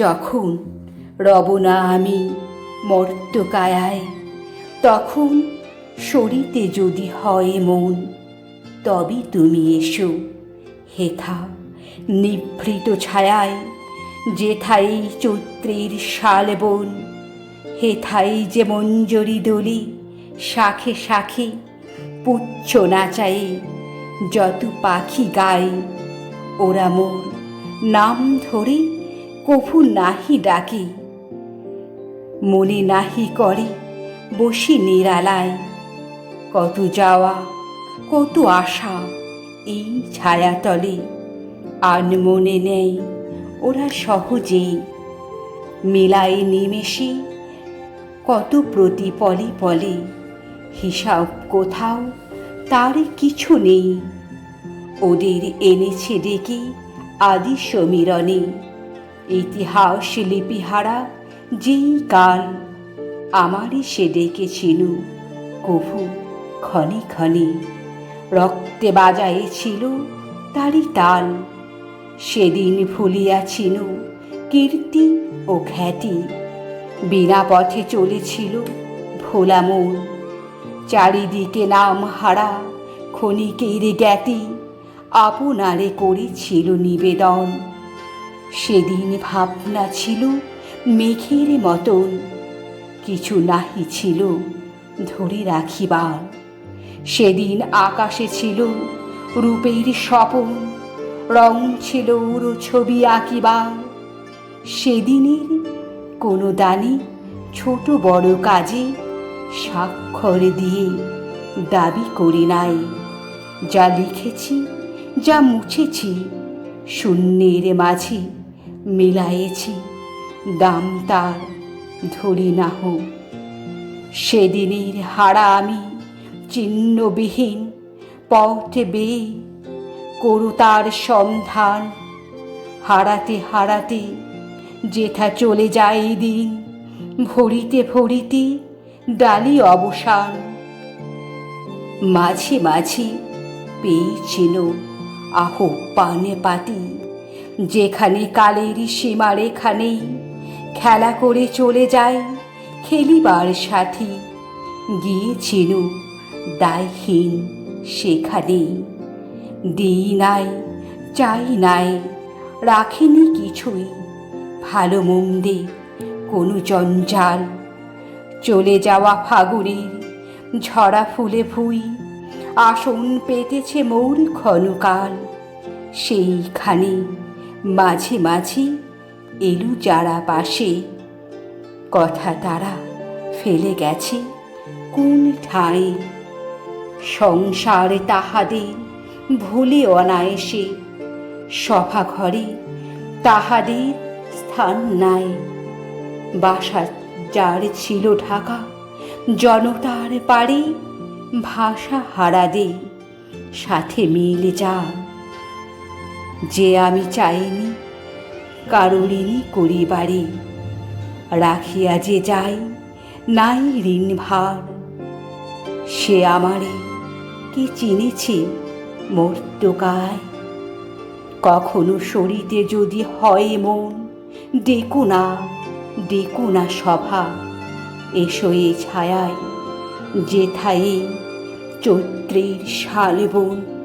যখন রবনা আমি মর্তকায়ায়, তখন সরিতে যদি হয় মন, তবে তুমি এসো হেথা নিভৃত ছায়ায় যেথাই চৈত্রের শাল বন হেথাই যে মঞ্জরি দলি শাখে শাখে পুচ্ছ নাচায়ে, যত পাখি গায়, ওরা মোর নাম ধরে কভু নাহি ডাকে, মনে নাহি করে বসি নিরালায়। কত যাওয়া, কত আশা এই ছায়াতলে আন মনে নেই, ওরা সহজেই মেলায় নিমেষে। কত প্রতি পলে পলে, হিসাব কোথাও তার কিছু নেই। ওদের এনেছে ডেকে আদি সমীরণে। ইতিহাস লিপিহারা যেই কাল আমারই সে ডেকেছিল, কভু ক্ষণে ক্ষণে রক্তে বাজাইছিল তারই তাল। সেদিন ভুলিয়াছিল কীর্তি ও খ্যাতি, বিনা পথে চলেছিল ভোলা মন। চারিদিকে নাম হারা, ক্ষণিকের জ্ঞাতি, আপনারে করেছিল নিবেদন। সেদিন ভাবনা ছিল মেঘের মতন। কিছু নাহি ছিল ধরে রাখিবার। সেদিন আকাশে ছিল রূপের স্বপন, রং ছিল উড়ো ছবি আঁকিবার। সেদিনের কোনো দানি ছোট বড় কাজে স্বাক্ষর দিয়ে দাবি করি নাই। যা লিখেছি, যা মুছেছি শূন্যের মাঝি মিলায়েছি দাম তার ধরি না হোক সেদিনের হারা আমি চিহ্নবিহীন পথে বেয়ে করু তার সন্ধান। হারাতে হারাতে যেথা চলে যায় দিন, ভরিতে ভরিতে ডালি অবসান। মাঝে মাঝে পেয়েছিল আহ পানে পাতি, যেখানে কালের সীমারেখা নেই, খেলা করে চলে যায় খেলিবার সাথী। গিয়েছিল দায়হীন সেখানে। দিই নাই চাই নাই, রাখিনি কিছুই, ভালো মন্দে কোনো জঞ্জাল। চলে যাওয়া ফাগুনের, ঝরা ফুলে ভুই আসন পেতেছে মৌর ক্ষণকাল। সেইখানে মাঝে মাঝে এলু যারা পাশে। কথা তারা ফেলে গেছে কোন ঠাঁই। সংসারে তাহাদের ভুলে অনায়াসে। সভা ঘরে তাহাদের স্থান নাই। বাসা যার ছিল ঢাকা, জনতার পারে ভাষা হারাদে সাথে মিলে যা যে আমি চাইনি কারণিনী করিবারে। রাখিয়া যে যাই, নাই ঋণ ভার। সে আমারে কি চিনেছে মর্তকায়? কখনো সরিতে যদি হয় মন, ডেকো না ডেকো না সভা। এসো এ ছায়ায় যেথায় চৈত্রের শাল বন